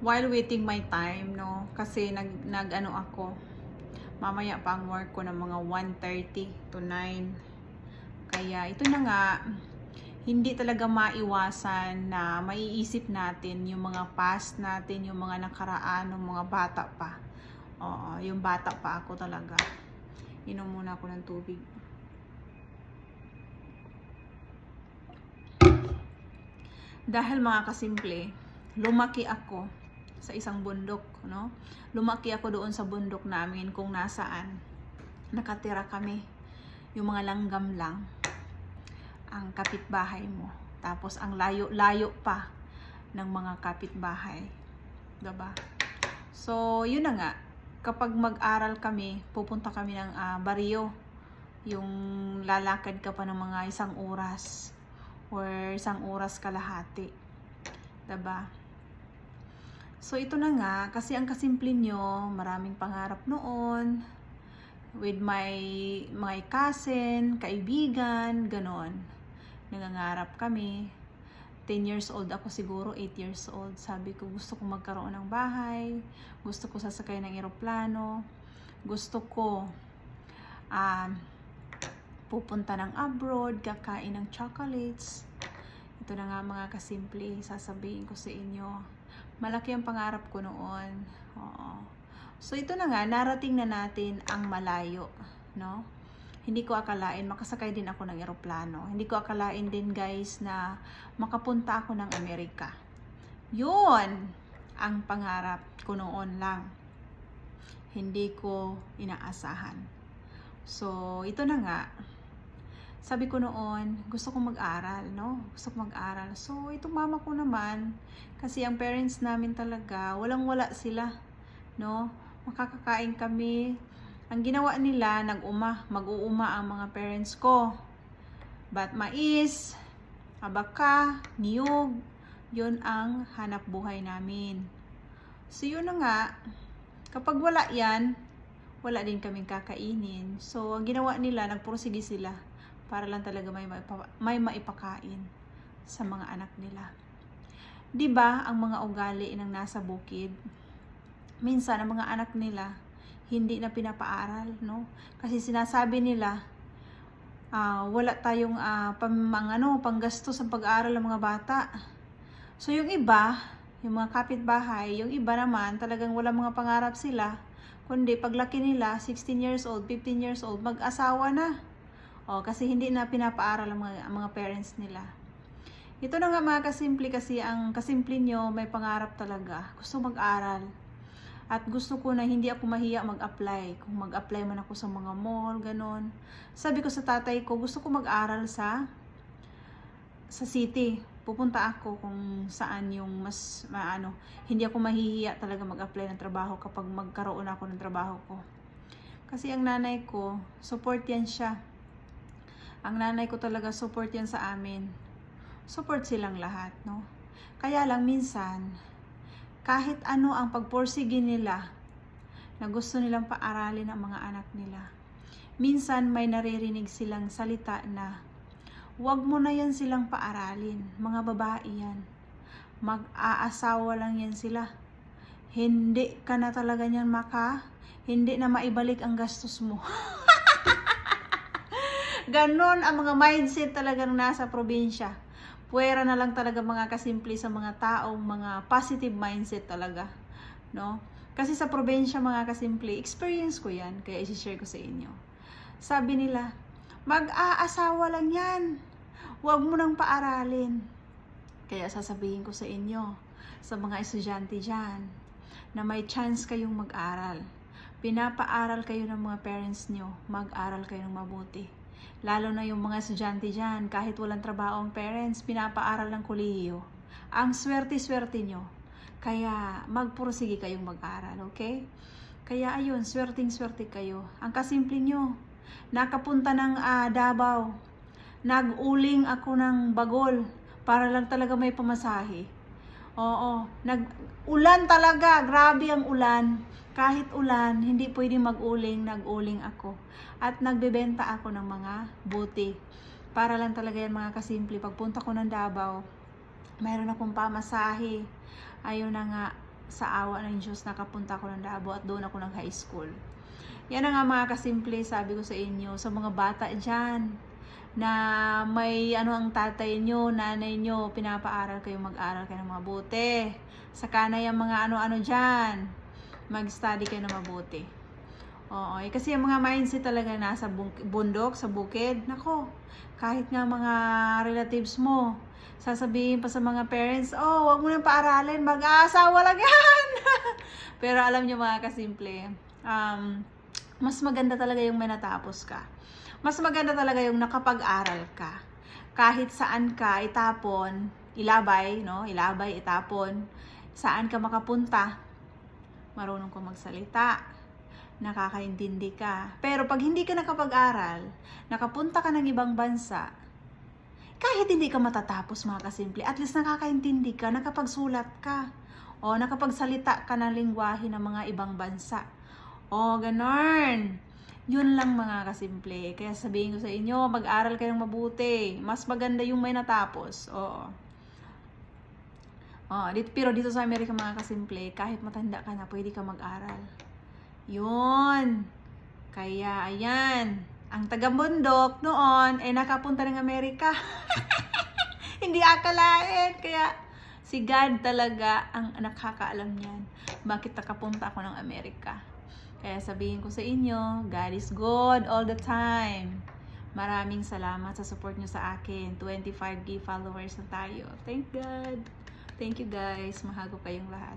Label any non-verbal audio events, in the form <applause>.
while waiting my time, no? Kasi nag, nag ano ako, mamaya pa ang work ko ng mga 1.30 to 9. Kaya ito na nga, hindi talaga maiwasan na maiisip natin yung mga past natin, yung mga nakaraan, ng mga bata pa. Oo, yung bata pa ako talaga. Inom muna ako ng tubig. Dahil mga kasimple, lumaki ako sa isang bundok, no? Lumaki ako doon sa bundok namin kung nasaan nakatira kami. Yung mga langgam lang ang kapitbahay mo. Tapos ang layo-layo pa ng mga kapitbahay. 'Di ba? So, yun na nga. Kapag mag-aral kami, pupunta kami ng ah, baryo. Yung lalakad ka pa ng mga isang oras or isang oras kalahati. 'Di ba? So ito na nga, kasi ang kasimple nyo, maraming pangarap noon, with my, my cousin, kaibigan, ganon. Nangangarap kami. 10 years old ako siguro, 8 years old. Sabi ko, gusto ko magkaroon ng bahay, gusto ko sasakay ng eroplano, gusto ko um, pupunta ng abroad, kakain ng chocolates. Ito na nga mga kasimple, sasabihin ko sa inyo. Malaki ang pangarap ko noon. Oo. So ito na nga, narating na natin ang malayo, no? Hindi ko akalain makasakay din ako ng eroplano. Hindi ko akalain din guys na makapunta ako ng Amerika. 'Yun ang pangarap ko noon lang. Hindi ko inaasahan. So, ito na nga. Sabi ko noon, gusto kong mag-aral, no? Gusto kong mag-aral. So, itong mama ko naman, kasi ang parents namin talaga, walang-wala sila, no? Makakakain kami. Ang ginawa nila, nag-uma, mag-uuma ang mga parents ko. Bat mais, abaka, niyog, yun ang hanap buhay namin. So, yun na nga, kapag wala yan, wala din kaming kakainin. So, ang ginawa nila, nagpursige sila para lang talaga may, may maipakain sa mga anak nila. 'Di ba ang mga ugali ng nasa bukid? Minsan ang mga anak nila hindi na pinapaaral, no? Kasi sinasabi nila ah, wala tayong uh, pang, ano, panggastos sa pag-aaral ng mga bata. So yung iba, yung mga kapitbahay, yung iba naman talagang wala mga pangarap sila. Kundi paglaki nila, 16 years old, 15 years old, mag-asawa na. O, kasi hindi na pinapaaral ang mga, mga parents nila. Ito na nga mga kasimple kasi ang kasimple nyo may pangarap talaga. Gusto mag-aral. At gusto ko na hindi ako mahiya mag-apply. Kung mag-apply man ako sa mga mall, ganon. Sabi ko sa tatay ko, gusto ko mag-aral sa sa city. Pupunta ako kung saan yung mas maano. Hindi ako mahihiya talaga mag-apply ng trabaho kapag magkaroon ako ng trabaho ko. Kasi ang nanay ko, support yan siya ang nanay ko talaga support yan sa amin. Support silang lahat, no? Kaya lang minsan, kahit ano ang pagporsige nila na gusto nilang paaralin ang mga anak nila, minsan may naririnig silang salita na, wag mo na yan silang paaralin, mga babae yan. Mag-aasawa lang yan sila. Hindi ka na talaga niyan maka, hindi na maibalik ang gastos mo. <laughs> Ganon ang mga mindset talagang nasa probinsya. Puwera na lang talaga mga kasimple sa mga taong mga positive mindset talaga. No? Kasi sa probinsya mga kasimple, experience ko yan, kaya isi-share ko sa inyo. Sabi nila, mag-aasawa lang yan. Huwag mo nang paaralin. Kaya sasabihin ko sa inyo, sa mga estudyante dyan, na may chance kayong mag-aral. Pinapaaral kayo ng mga parents nyo, mag-aral kayo ng mabuti Lalo na yung mga estudyante dyan, kahit walang trabaho ang parents, pinapaaral ng kolehiyo. Ang swerte-swerte nyo. Kaya magpursige kayong mag-aral, okay? Kaya ayun, swerting-swerte kayo. Ang kasimple nyo, nakapunta ng uh, Davao, nag-uling ako ng bagol para lang talaga may pamasahe. Oo, nag-ulan talaga, grabe ang ulan kahit ulan, hindi pwedeng mag-uling, nag-uling ako. At nagbebenta ako ng mga buti. Para lang talaga yan mga kasimple. Pagpunta ko ng Davao, mayroon akong pamasahe. Ayun na nga, sa awa ng Diyos, nakapunta ako ng Davao at doon ako nag high school. Yan ang nga mga kasimple, sabi ko sa inyo, sa mga bata dyan, na may ano ang tatay nyo, nanay nyo, pinapaaral kayo mag-aral kayo ng mabuti. Saka na yung mga ano-ano dyan, mag-study kayo ng mabuti. Oo, eh, kasi yung mga mindset talaga nasa bundok, sa bukid, nako, kahit nga mga relatives mo, sasabihin pa sa mga parents, oh, wag mo nang paaralin, mag-aasawa lang yan. <laughs> Pero alam nyo mga kasimple, um, mas maganda talaga yung may natapos ka. Mas maganda talaga yung nakapag-aral ka. Kahit saan ka itapon, ilabay, no? Ilabay, itapon. Saan ka makapunta, marunong ka magsalita, nakakaintindi ka. Pero pag hindi ka nakapag-aral, nakapunta ka ng ibang bansa, kahit hindi ka matatapos mga kasimple, at least nakakaintindi ka, nakapagsulat ka, o nakapagsalita ka ng lingwahe ng mga ibang bansa. O, ganon. Yun lang mga kasimple. Kaya sabihin ko sa inyo, mag-aral kayong mabuti. Mas maganda yung may natapos. Oo. Oh, dito, pero dito sa Amerika mga kasimple, kahit matanda ka na, pwede ka mag-aral. Yun. Kaya, ayan. Ang taga-bundok noon, ay nakapunta ng Amerika. <laughs> Hindi akalain. Kaya, si God talaga ang nakakaalam niyan. Bakit nakapunta ako ng Amerika. Kaya sabihin ko sa inyo, God is good all the time. Maraming salamat sa support nyo sa akin. 25k followers na tayo. Thank God. Thank you guys. Mahal ko kayong lahat.